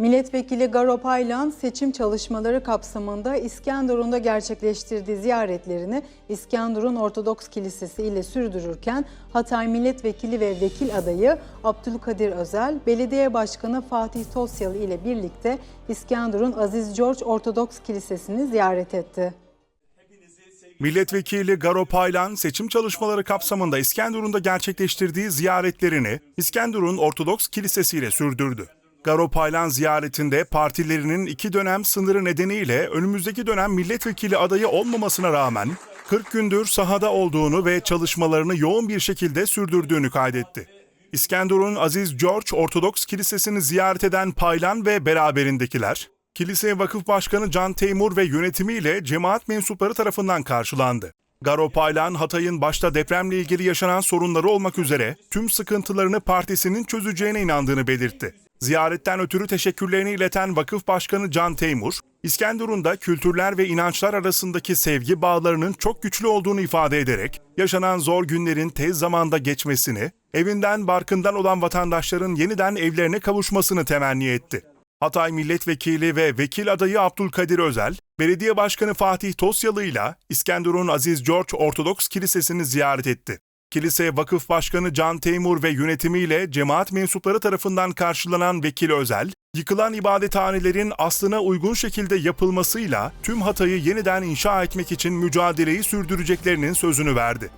Milletvekili Garo Paylan seçim çalışmaları kapsamında İskenderun'da gerçekleştirdiği ziyaretlerini İskenderun Ortodoks Kilisesi ile sürdürürken Hatay Milletvekili ve vekil adayı Abdülkadir Özel, Belediye Başkanı Fatih Tosyalı ile birlikte İskenderun Aziz George Ortodoks Kilisesi'ni ziyaret etti. Milletvekili Garo Paylan seçim çalışmaları kapsamında İskenderun'da gerçekleştirdiği ziyaretlerini İskenderun Ortodoks Kilisesi ile sürdürdü. Garo Paylan ziyaretinde partilerinin iki dönem sınırı nedeniyle önümüzdeki dönem milletvekili adayı olmamasına rağmen 40 gündür sahada olduğunu ve çalışmalarını yoğun bir şekilde sürdürdüğünü kaydetti. İskenderun Aziz George Ortodoks Kilisesi'ni ziyaret eden Paylan ve beraberindekiler, Kilise Vakıf Başkanı Can Teymur ve yönetimiyle cemaat mensupları tarafından karşılandı. Garo Paylan, Hatay'ın başta depremle ilgili yaşanan sorunları olmak üzere tüm sıkıntılarını partisinin çözeceğine inandığını belirtti. Ziyaretten ötürü teşekkürlerini ileten Vakıf Başkanı Can Teymur, İskenderun'da kültürler ve inançlar arasındaki sevgi bağlarının çok güçlü olduğunu ifade ederek, yaşanan zor günlerin tez zamanda geçmesini, evinden barkından olan vatandaşların yeniden evlerine kavuşmasını temenni etti. Hatay Milletvekili ve Vekil adayı Abdülkadir Özel, Belediye Başkanı Fatih Tosyalı ile İskenderun Aziz George Ortodoks Kilisesi'ni ziyaret etti. Kilise Vakıf Başkanı Can Teymur ve yönetimiyle cemaat mensupları tarafından karşılanan Vekil Özel, yıkılan ibadethanelerin aslına uygun şekilde yapılmasıyla tüm Hatay'ı yeniden inşa etmek için mücadeleyi sürdüreceklerinin sözünü verdi.